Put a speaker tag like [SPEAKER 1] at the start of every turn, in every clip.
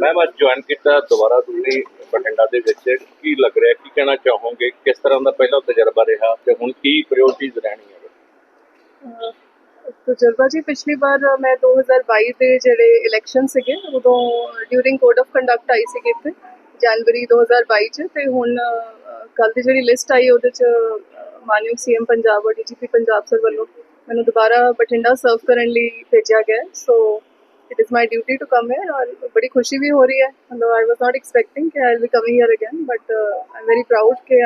[SPEAKER 1] Ma'am ਅੱਜ join ਕੀਤਾ ਦੁਬਾਰਾ ਤੁਸੀਂ ਬਠਿੰਡਾ ਦੇ ਵਿੱਚ। ਕੀ ਲੱਗ ਰਿਹਾ? ਕੀ ਕਹਿਣਾ ਚਾਹੋਗੇ? ਕਿਸ ਤਰ੍ਹਾਂ ਦਾ ਪਹਿਲਾ ਤਜਰਬਾ ਰਿਹਾ ਤੇ ਹੁਣ ਕੀ ਪ੍ਰਾਇੋਰਟੀਜ਼ ਰਹਿਣੀਆਂ
[SPEAKER 2] ਤਜਰਬਾ ਜੀ, ਪਿਛਲੀ ਵਾਰ ਮੈਂ 2022 ਦੇ ਜਿਹੜੇ ਇਲੈਕਸ਼ਨ ਸੀਗੇ, ਉਦੋਂ ਡਿਊਰਿੰਗ ਕੋਡ ਆਫ ਕੰਡਕਟ ਆਈ ਸੀ ਇੱਥੇ, ਜਨਵਰੀ 2022 ਚ। ਤੇ ਹੁਣ ਕੱਲ ਦੀ ਜਿਹੜੀ ਲਿਸਟ ਆਈ, ਉਹਦੇ ਚ ਮਾਨਯੋਗ ਸੀਐਮ ਪੰਜਾਬ ਔਰ ਡੀਜੀਪੀ ਪੰਜਾਬ ਸਰ ਵੱਲੋਂ ਮੈਨੂੰ ਦੁਬਾਰਾ ਬਠਿੰਡਾ ਸਰਵ ਕਰਨ ਲਈ ਭੇਜਿਆ ਗਿਆ so it is my duty to come here ਔਰ ਬੜੀ ਖੁਸ਼ੀ ਵੀ ਹੋ ਰਹੀ ਹੈ ਮਤਲਬ ਆਈ ਵਾਸ ਨਾਟ ਐਕਸਪੈਕਟਿੰਗ ਕਿ I will be coming here again but I am very proud ਕਿ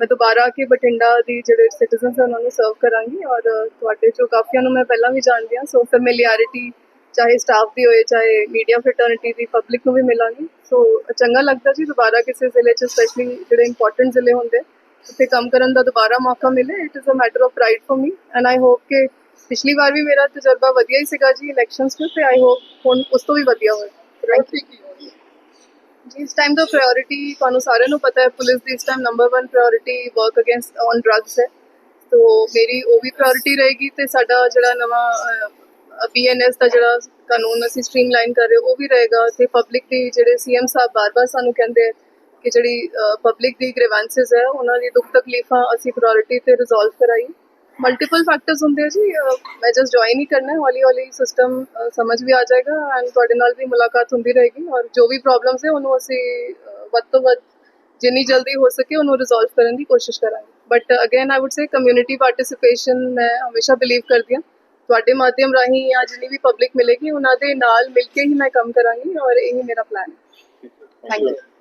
[SPEAKER 2] ਮੈਂ ਦੁਬਾਰਾ ਆ ਕੇ ਬਠਿੰਡਾ ਦੀ ਜਿਹੜੇ ਸਿਟੀਜ਼ਨਸ ਉਹਨਾਂ ਨੂੰ ਸਰਵ ਕਰਾਂਗੀ ਔਰ ਤੁਹਾਡੇ ਚੋਂ ਕਾਫੀਆਂ ਨੂੰ ਮੈਂ ਪਹਿਲਾਂ ਵੀ ਜਾਣਦੀ ਹਾਂ। ਸੋ ਫੈਮਿਲਿਆਰਿਟੀ ਚਾਹੇ ਸਟਾਫ ਦੀ ਹੋਏ, ਚਾਹੇ ਮੀਡੀਆ ਫ੍ਰੈਟਰਨਿਟੀ ਦੀ ਪਬਲਿਕ ਨੂੰ ਵੀ ਮਿਲਾਂਗੀ। ਸੋ ਚੰਗਾ ਲੱਗਦਾ ਜੀ ਦੁਬਾਰਾ ਕਿਸੇ ਜ਼ਿਲ੍ਹੇ 'ਚ ਸਪੈਸ਼ਲੀ ਜਿਹੜੇ ਇੰਪੋਰਟੈਂਟ ਜ਼ਿਲ੍ਹੇ ਹੁੰਦੇ। ਉੱਥੇ ਕੰਮ ਕਰਨ ਦਾ ਦੁਬਾਰਾ ਮੌਕਾ ਮਿਲੇ। It is a matter of pride for me and I hope ਕਿ ਪਿਛਲੀ ਵਾਰ ਵੀ ਮੇਰਾ ਤਜਰਬਾ ਵਧੀਆ ਹੀ ਸੀਗਾ ਜੀ ਇਲੈਕਸ਼ਨਸ 'ਚ ਤੇ ਆਈ ਹੋਪ ਹੁਣ ਉਸ ਤੋਂ ਵੀ ਵਧੀਆ ਹੋਵੇ ਥੈਂਕ ਯੂ ਜੀ ਇਸ ਟਾਈਮ ਦਾ ਪ੍ਰਾਇੋਰਟੀ ਤੁਹਾਨੂੰ ਸਾਰਿਆਂ ਨੂੰ ਪਤਾ ਹੈ ਪੁਲਿਸ ਦੀ ਇਸ time number 1 priority work against on drugs ਹੈ। ਤੋ ਮੇਰੀ ਉਹ ਵੀ ਪ੍ਰਾਇੋਰਟੀ ਰਹੇਗੀ ਤੇ ਸਾਡਾ ਜਿਹੜਾ ਨਵਾਂ ਬੀਐਨਐਸ ਦਾ ਜਿਹੜਾ ਕਾਨੂੰਨ ਅਸੀਂ ਸਟ੍ਰੀਮਲਾਈਨ ਕਰ ਰਹੇ ਉਹ ਵੀ ਰਹੇਗਾ। ਤੇ ਪਬਲਿਕ ਦੀ ਜਿਹੜੇ ਸੀਐਮ ਸਾਹਿਬ ਬਾਰ-ਬਾਰ ਸਾਨੂੰ ਕਹਿੰਦੇ ਕਿ ਜਿਹੜੀ ਪਬਲਿਕ ਦੀ ਗ੍ਰੀਵੈਂਸਸ ਹੈ ਉਹਨਾਂ ਦੀ ਦੁੱਖ ਤਕਲੀਫਾਂ ਅਸੀਂ ਪ੍ਰਾਇੋਰਟੀ ਤੇ ਰਿਜ਼ੋਲਵ ਕਰਾਈ। ਮਲਟੀਪਲ ਫੈਕਟਰਸ ਹੁੰਦੇ ਆ ਜੀ ਅਹ, ਮੈਂ ਜਸਟ ਜੁਆਇਨ ਹੀ ਕਰਨਾ ਹੈ ਹੌਲੀ ਹੌਲੀ ਸਿਸਟਮ ਸਮਝ ਵੀ ਆ ਜਾਏਗਾ ਐਂਡ ਤੁਹਾਡੇ ਨਾਲ ਵੀ ਮੁਲਾਕਾਤ ਹੁੰਦੀ ਰਹੇਗੀ ਔਰ ਜੋ ਵੀ ਪ੍ਰੋਬਲਮਸ ਹੈ ਉਹਨੂੰ ਅਸੀਂ ਅਹ, ਵੱਧ ਤੋਂ ਵੱਧ ਜਿੰਨੀ ਜਲਦੀ ਹੋ ਸਕੇ ਉਹਨੂੰ ਰਿਜ਼ੋਲਵ ਕਰਨ ਦੀ ਕੋਸ਼ਿਸ਼ ਕਰਾਂਗੇ। But again I would say community participation ਮੈਂ ਹਮੇਸ਼ਾ ਬਿਲੀਵ ਕਰਦੀ ਹਾਂ। ਤੁਹਾਡੇ ਮਾਧਿਅਮ ਰਾਹੀਂ ਜਾਂ ਜਿੰਨੀ ਵੀ ਪਬਲਿਕ ਮਿਲੇਗੀ ਉਹਨਾਂ ਦੇ ਨਾਲ ਮਿਲ ਕੇ ਹੀ ਮੈਂ ਕੰਮ ਕਰਾਂਗੀ ਔਰ ਇਹੀ ਮੇਰਾ ਪਲਾਨ ਹੈ। Thank you